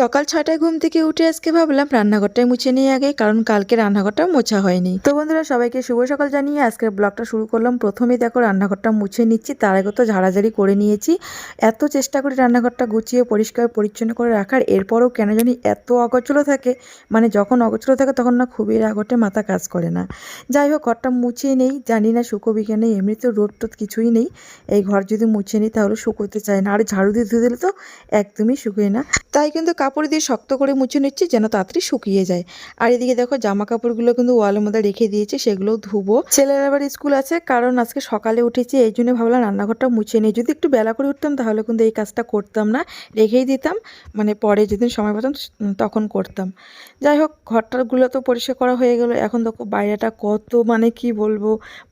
সকাল ছটায় ঘুম থেকে উঠে আজকে ভাবলাম রান্নাঘরটাই মুছে নিয়ে আগে, কারণ কালকে রান্নাঘরটা মোছা হয়নি। তো বন্ধুরা, সবাইকে শুভ সকাল জানিয়ে আজকের ব্লগটা শুরু করলাম। প্রথমে দেখো, রান্নাঘরটা মুছে নিচ্ছি, তার আগে তো ঝাড়াঝাড়ি করে নিয়েছি। এত চেষ্টা করি রান্নাঘরটা গুছিয়ে পরিষ্কার পরিচ্ছন্ন করে রাখার, এরপরও কেন জানি এত অগোছলো থাকে। মানে যখন অগোছলো থাকে, তখন না খুবই রাগটে মাথা কাজ করে না। যাই হোক, ঘরটা মুছে নেই, জানি না শুকোবি নেই এমনিতে রোদ টোদ কিছুই নেই। এই ঘর যদি মুছে নিই, তাহলে শুকোতে চায় না। আর ঝাড়ু দিয়ে ধুয়ে দিলে তো একদমই শুকোয় না। তাই কিন্তু কাপড় দিয়ে শক্ত করে মুছে নিচ্ছি যেন তাড়াতাড়ি শুকিয়ে যায়। আর এদিকে দেখো জামা কাপড়গুলো কিন্তু ওয়ালের মধ্যে রেখে দিয়েছে, সেগুলোও ধুবো। ছেলের আবার স্কুল আছে, কারণ আজকে সকালে উঠেছি, এই জন্য ভাবলাম রান্নাঘরটা মুছে নিই। যদি একটু বেলা করে উঠতাম তাহলে কিন্তু এই কাজটা করতাম না, রেখেই দিতাম মানে পরে যেদিন সময় পেতাম তখন করতাম। যাই হোক ঘরটাগুলো তো পরিষ্কার করা হয়ে গেলো, এখন দেখো বাইরেটা কত মানে কি বলব,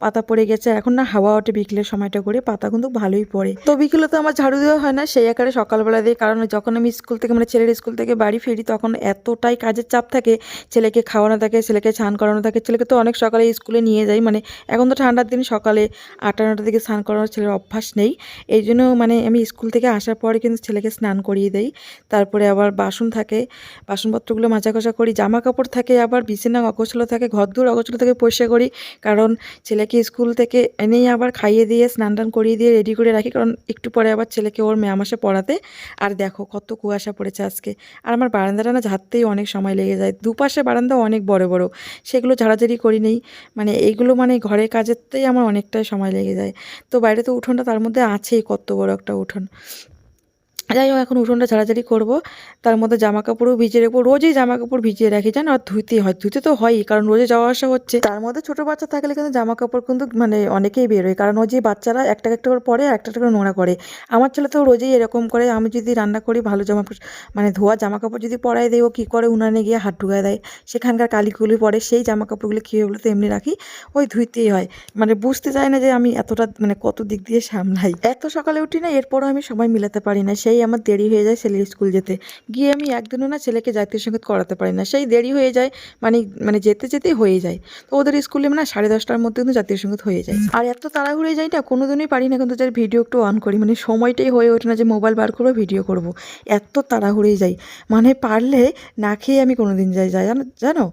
পাতা পড়ে গেছে, এখন না হাওয়া ওঠে বিকেলের সময়টা করে, পাতা কিন্তু ভালোই পড়ে। তো বিকেলে তো আমার ঝাড়ু দেওয়া হয় না, সেই আকারে সকালবেলা দিই, কারণ যখন আমি স্কুল থেকে মানে ছেলের থেকে বাড়ি ফিরি তখন এতটাই কাজের চাপ থাকে, ছেলেকে খাওয়ানো থাকে, ছেলেকে স্নান করানো থাকে, ছেলেকে তো অনেক সকালে স্কুলে নিয়ে যাই মানে এখন তো ঠান্ডার দিন সকালে আটটা নটার দিকে স্নান করানোর ছেলের অভ্যাস নেই। এই জন্য মানে আমি স্কুল থেকে আসার পরে কিন্তু ছেলেকে স্নান করিয়ে দেই। তারপরে আবার বাসন থাকে, বাসনপত্রগুলো মাজা কষা করি জামা কাপড় থাকে আবার, বিছানা অগোছলো থাকে ঘর দূর অগোছলো থেকে পরিষ্কার করি, কারণ ছেলেকে স্কুল থেকে এনেই আবার খাইয়ে দিয়ে, স্নান টান করিয়ে দিয়ে রেডি করে রাখি, কারণ একটু পরে আবার ছেলেকে ওর ম্যাম আসে পড়াতে। আর দেখো কত কুয়াশা পড়েছে আজকে। আর আমার বারান্দাটা না ঝাড়তেই অনেক সময় লেগে যায়। দুপাশে বারান্দা অনেক বড় বড়। সেগুলো ঝাড়াঝাড়ি করি নেই। মানে এইগুলো মানে ঘরের কাজেরতেই আমার অনেকটাই সময় লেগে যায়। তো বাইরে তো উঠোনটা তার মধ্যে আছেই কত বড় একটা উঠোন। যাই হোক, এখন উঠোনটা ঝাড়াঝাড়ি করব। তার মধ্যে জামা কাপড়ও ভিজিয়ে রাখব। রোজই জামা কাপড় ভিজিয়ে রাখি, জানো? আর ধুতেই হয়, ধুতে তো হয়ই, কারণ রোজে যাওয়া আসা হচ্ছে। তার মধ্যে ছোটো বাচ্চা থাকলে কিন্তু জামা কাপড় কিন্তু মানে অনেকেই বেরোয়। কারণ ওই যে বাচ্চারা একটা একটা করে পরে একটা একটা করে নোংরা করে। আমার ছেলে তো রোজেই এরকম করে, আমি যদি রান্না করি ভালো জামা মানে ধোয়া জামা কাপড় যদি পরাই দেয়, ও কী করে? উনানে গিয়ে হাত ঢুকায় দেয়। সেখানকার কালিগুলি পরে সেই জামা কাপড়গুলো কী হলো তো, এমনি রাখি। ওই ধুইতেই হয়। মানে বুঝতে চায় না যে আমি এতটা মানে কত দিক দিয়ে সামলাই। এত সকালে উঠি না, এরপরও আমি সময় মিলাতে পারি না। সেই আমার দেরি হয়ে যায় ছেলের স্কুল যেতে। গিয়ে আমি একদিনও না ছেলেকে জাতীয় সংগীত করাতে পারি না। সেই দেরি হয়ে যায় মানে মানে যেতে যেতেই হয়ে যায়। তো ওদের স্কুলে না সাড়ে দশটার মধ্যে কিন্তু জাতীয় সংগীত হয়ে যায়। আর এত তাড়াহুড়ে যাই না কোনো দিনই পারি না কিন্তু যার ভিডিও একটু অন করি। মানে সময়টাই হয়ে ওঠে না যে মোবাইল বার করব ভিডিও করব। এত তাড়াহুড়ে যাই মানে পারলে না খেয়ে আমি কোনো দিন যাই যাই, জানো জানো?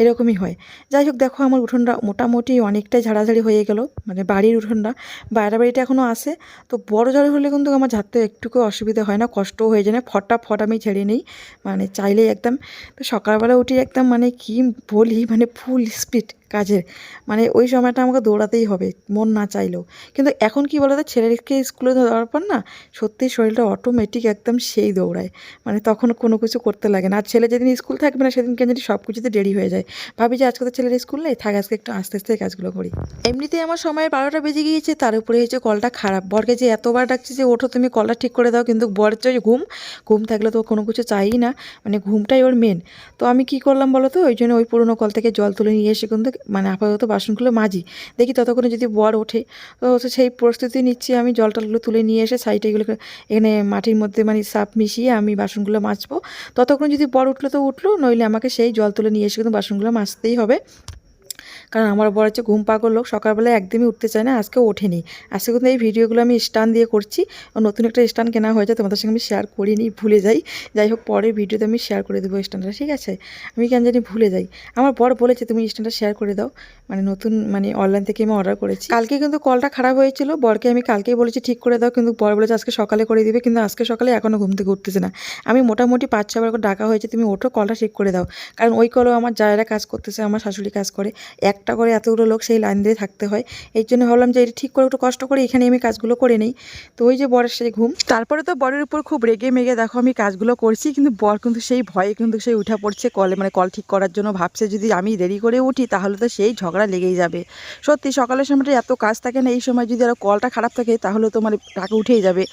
এরকমই হয়। যাই হোক, দেখো আমার উঠোনটা মোটামুটি অনেকটাই ঝাড়াঝাড়ি হয়ে গেল। মানে বাড়ির উঠোনটা। বাইরে বাড়িটা এখনও আসে তো বড় ঝাড়ু হলে কিন্তু আমার ঝাড়তে একটুকু অসুবিধা হয়। না, কষ্টও হয়ে যায় না, ফটাফট আমি ছেড়ে নিই মানে চাইলেই একদম, তো সকালবেলা উঠি একদম মানে কি বলি মানে ফুল স্পিড কাজের। মানে ওই সময়টা আমাকে দৌড়াতেই হবে, মন না চাইলেও। কিন্তু এখন কি বলতো, ছেলেকে স্কুলে দেওয়ার পর না, সত্যি শরীরটা অটোমেটিক একদম সেই দৌড়ায়। মানে তখন কোনো কিছু করতে লাগে না। আর ছেলে যেদিন স্কুল থাকবে না সেদিন কেন জানি সব কিছুতে দেরি হয়ে যায়। ভাবি যে আজকে তো ছেলের স্কুল নেই, থাক আজকে একটু আস্তে আস্তে কাজগুলো করি। এমনিতে আমার সময় বারোটা বেজে গিয়েছে, তার উপরে হয়েছে কলটা খারাপ। বরকে যে এতবার ডাকছি যে, ওঠো, তুমি কলটা ঠিক করে দাও। কিন্তু বর যে ঘুম ঘুম থাকলে তো কোনো কিছু চাই না। মানে ঘুমটাই ওর মেন তো আমি কি করলাম বলো তো ওই জন্য ওই পুরোনো কল থেকে জল তুলে নিয়ে এসে কিন্তু মানে আপাতত বাসনগুলো মাজি। দেখি ততক্ষণে যদি বর ওঠে, তো সেই প্রস্তুতি নিচ্ছি আমি জল টলগুলো তুলে নিয়ে এসে সাইডে এগুলোকে এখানে মাটির মধ্যে মানে সাপ মিশিয়ে আমি বাসনগুলো মাজবো। ততক্ষণ যদি বর উঠল তো উঠল, নইলে আমাকে সেই জল তুলে নিয়ে এসে কিন্তু বাসনগুলো মাজতেই হবে। কারণ আমার বড় হচ্ছে ঘুম পাগল লোক সকালবেলায় একদমই উঠতে চায় না, আজকে ওঠেনি। আজকে কিন্তু এই ভিডিওগুলো আমি স্টান দিয়ে করছি। নতুন একটা স্টান কেনা হয়েছে তোমাদের সঙ্গে আমি শেয়ার করিনি, ভুলে যাই। যাই হোক, পরের ভিডিওতে আমি শেয়ার করে দেবো স্ট্যান্ডটা ঠিক আছে? আমি কেন জানি ভুলে যাই। আমার বর বলেছে, তুমি স্ট্যান্ডটা শেয়ার করে দাও। মানে নতুন মানে অনলাইন থেকে আমি অর্ডার করেছি। কালকে কিন্তু কলটা খারাপ হয়েছিল, বরকে আমি কালকেই বলেছি, ঠিক করে দাও। কিন্তু বর বলেছে, আজকে সকালে করে দিবে। কিন্তু আজকে সকালে এখনও ঘুম থেকে উঠতেছে না। আমি মোটামুটি পাঁচ ছবার করে ডাকা হয়েছে, তুমি ওঠো কলটা ঠিক করে দাও। কারণ ওই কলও আমার জায়রা কাজ করতেছে, আমার শাশুড়ি কাজ করে একটা করে এতগুলো লোক সেই লাইন দিয়ে থাকতে হয়। এই জন্য ভাবলাম যে এটা ঠিক করে একটু কষ্ট করে এখানে আমি কাজগুলো করে নিই। তো ওই যে বরের সেই ঘুম। তারপরে তো বরের উপর খুব রেগে মেগে দেখো আমি কাজগুলো করছি, কিন্তু বর কিন্তু সেই ভয়ে কিন্তু সেই উঠা পড়ছে কলে মানে কল ঠিক করার জন্য ভাবছে যদি আমি দেরি করে উঠি তাহলে তো সেই ঝগড়া লেগেই যাবে। সত্যি সকালের সময়টা এত কাজ থাকে না, এই সময় যদি আরও কলটা খারাপ থাকে তাহলে তো মানে টাকা উঠেই যাবে।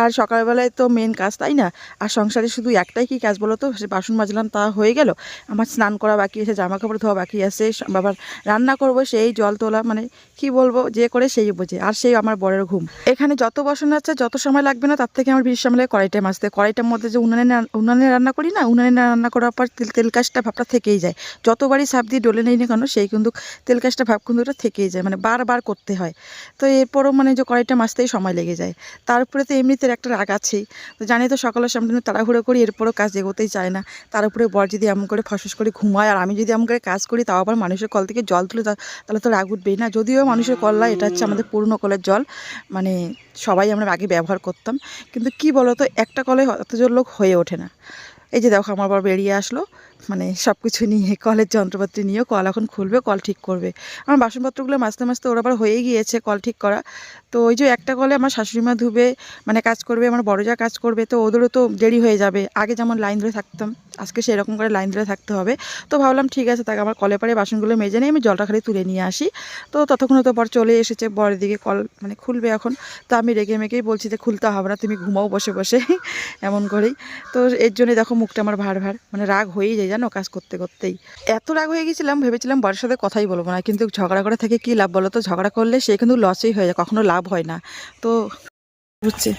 আর সকালবেলায় তো মেন কাজ তাই না? আর সংসারে শুধু একটাই কি কাজ বলো তো? বাসন মাজলাম তা হয়ে গেল। আমার স্নান করা বাকি আছে জামা কাপড় ধোয়া বাকি আছে, বাবার রান্না করব সেই জল তোলা মানে কি বলব, যে করে সেই বোঝে আর সেই আমার বরের ঘুম। এখানে যত বসানো আছে, যত সময় লাগবে না, তার থেকে আমার সময় লাগে কড়াইটা মাছতে কড়াইটার মধ্যে যে উনানে উনানে রান্না করি না, উনানে রান্না করার পর তেল তেল কাজটা ভাবটা থেকেই যায়। যতবারই সাপ দিয়ে ডলে নেই না কেন, সেই কিন্তু তেল কাজটা ভাব কিন্তু ওটা থেকেই যায় মানে বারবার করতে হয়। তো এরপরও মানে যে কড়াইটা মাছতেই সময় লেগে যায়। তারপরে তো এমনিতে একটা রাগ আছেই। তো জানি তো সকালের সামনে তাড়াহুড়ো করি, এরপরও কাজ এগোতেই চায় না। তার উপরে বর যদি এমন করে ফসফস করে ঘুমায়, আর আমি যদি এমন করে কাজ করি, তাও আবার মানুষের কল থেকে জল তুলে তা- তাহলে তো রাগ উঠবেই না। যদিও মানুষের কল্লা এটা হচ্ছে আমাদের পুরনো কলের জল। মানে সবাই আমরা আগে ব্যবহার করতাম। কিন্তু কি বলতো, একটা কলে অতজন লোক হয়ে ওঠে না। এই যে দেখো, আমার বর বেরিয়ে আসলো। মানে সব কিছু নিয়ে, কলের যন্ত্রপাতি নিয়েও কল এখন খুলবে, কল ঠিক করবে। আমার বাসনপত্রগুলো মাঝতে মাঝতে ওর আবার হয়ে গিয়েছে কল ঠিক করা। তো ওই যে একটা কলে আমার শাশুড়িমা ধুবে মানে কাজ করবে, আমার বড় যা কাজ করবে, তো ওদেরও তো দেরি হয়ে যাবে। আগে যেমন লাইন ধরে থাকতাম, আজকে সেরকম করে লাইন ধরে থাকতে হবে। তো ভাবলাম ঠিক আছে, তাকে আমার কলে পারে বাসনগুলো মেজে নিয়ে আমি জলটা খালি তুলে নিয়ে আসি। তো ততক্ষণ তো পর চলে এসেছে, বরের দিকে কল মানে খুলবে এখন। তো আমি রেগে মেগেই বলছি যে, খুলতে হবে না, তুমি ঘুমাও বসে বসে। এমন করেই। তো এর জন্য দেখো মুখটা আমার ভার ভার মানে রাগ হয়েই যায় জানো কাজ করতে করতেই। এত রাগ হয়ে গেছিলাম, ভেবেছিলাম বরের সাথে কথাই বলব না, কিন্তু ঝগড়া করে থেকে কি লাভ বলো তো? ঝগড়া করলে সে কিন্তু লসই হয়ে যায়, কখনো লাভ হয় না। তো বুঝছে।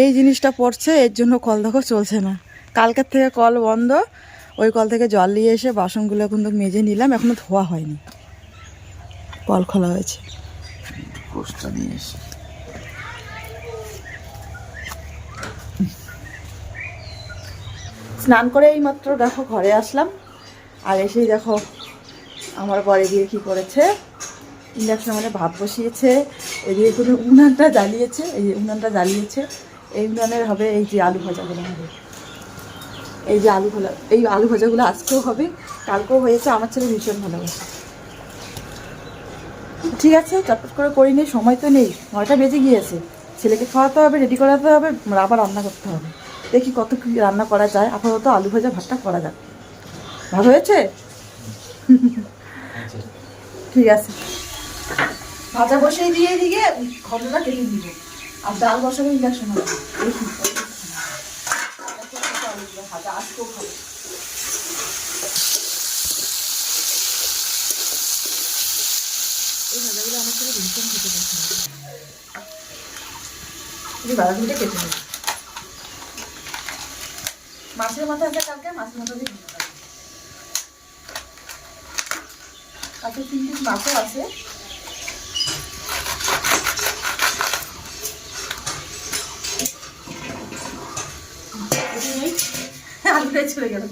এই জিনিসটা পড়ছে, এর জন্য কল দেখো চলছে না। কালকের থেকে কল বন্ধ, ওই কল থেকে জল নিয়ে এসে বাসনগুলো কিন্তু মেজে নিলাম, এখনও ধোয়া হয়নি। কল খোলা হয়েছে। নিয়ে এসে। স্নান করে এই মাত্র দেখো ঘরে আসলাম। আর এসেই দেখো আমার পরে গিয়ে কি করেছে? ইন্ডাকশন মানে ভাত বসিয়েছে, এদিকে কোনো উনানটা জ্বালিয়েছে, এই যে উনানটা জ্বালিয়েছে। এই উনানের হবে এই যে আলু ভাজাগুলো হবে। এই যে আলু ভাজা, এই আলু ভাজাগুলো আজকেও হবে, কালকেও হয়েছে, আমার ছেলে ভীষণ ভালোবাসে। ঠিক আছে, চটপট করে করি নেই সময় তো নেই, নয়টা বেজে গিয়েছে। ছেলেকে খাওয়াতে হবে রেডি করাতে হবে, আবার রান্না করতে হবে। দেখি কত কি রান্না করা যায়। আপাতত আলু ভাজা ভাতটা করা যাক। ভালো হয়েছে? ঠিক আছে। ভাজা বসিয়ে দিয়ে দিয়ে ঘটনা কেটে দিব। আর ডাল বসাবো ইন্ডাকশন হবে। ভাজা আজকেও খাব এই ভাজাগুলো আমার ছেলে ভীষণ খেতে পছন্দ এই বাঁধাকপিটা কেটে নেব মাছের মাথা আছে কালকে, মাছের মাথা দিয়ে ভেজে খাব। কাছে তিন পিস মাছও আছে আলুটাই চলে গেল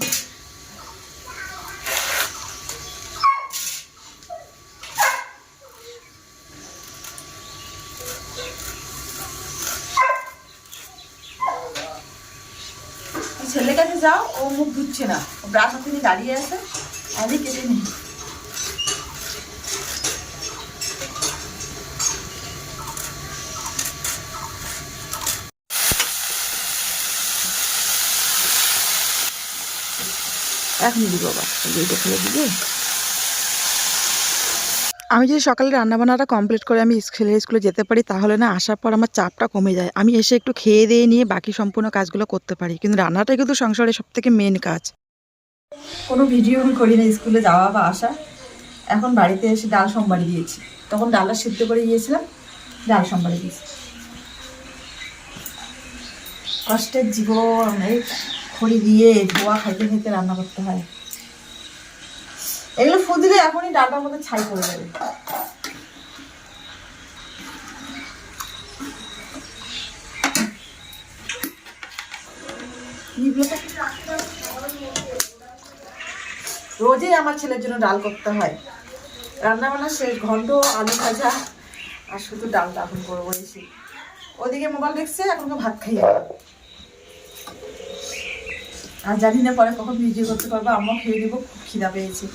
ছেলের কাছে যাও, ও মুখ ধুচ্ছে না। ব্রাশ হাতে দাঁড়িয়ে আছে, আমি কেটে নিই। এখন দিব বাবা ফেলে দিবে? আমি যদি সকালে রান্নাবান্নাটা কমপ্লিট করে আমি ছেলের স্কুলে যেতে পারি, তাহলে না আসার পর আমার চাপটা কমে যায়। আমি এসে একটু খেয়ে দিয়ে নিয়ে বাকি সম্পূর্ণ কাজগুলো করতে পারি। কিন্তু রান্নাটাই কিন্তু সংসারের সব থেকে মেন কাজ। কোনো ভিডিও আমি করি না স্কুলে যাওয়া বা আসা। এখন বাড়িতে এসে ডাল সোমবারি দিয়েছি। তখন ডালটা সিদ্ধ করে গিয়েছিলাম ডাল সোমবারি দিয়েছি। কষ্টের জীবন, এই খড়ি দিয়ে ধোয়া খাইতে খাইতে রান্না করতে হয়। এগুলো ফু দিলে এখনই ডালটার মধ্যে ছাই পড়ে যাবে। রোজই আমার ছেলের জন্য ডাল করতে হয়। রান্না বান্না শেষ, ঘন্ট, আলু ভাজা, আর শুধু ডালটা এখন করব এসে ওদিকে মোবাইল দেখছে, এখন ভাত খাইয়ে আর জানি না পরে কখন ভিডিও করতে পারব আমিও খেয়ে নেব, খুব খিদা পেয়েছে।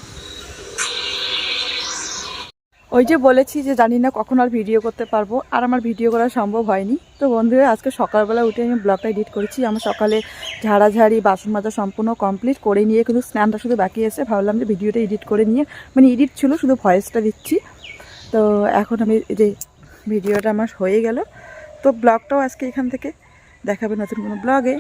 ওই যে বলেছি যে জানি না কখন আর ভিডিও করতে পারব, আর আমার ভিডিও করা সম্ভব হয়নি। তো বন্ধুরা, আজকে সকালবেলা উঠে আমি ব্লগটা এডিট করেছি। আমার সকালে ঝাড়াঝাড়ি বাসন মাজা সম্পূর্ণ কমপ্লিট করে নিয়ে কিন্তু স্নানটা শুধু বাকি আছে। ভাবলাম যে ভিডিওটা এডিট করে নিয়ে মানে এডিট ছিল, শুধু ভয়েসটা দিচ্ছি। তো এখন আমি যে ভিডিওটা আমার হয়ে গেল। তো ব্লগটাও আজকে এখান থেকে দেখাবে নতুন কোনো ব্লগে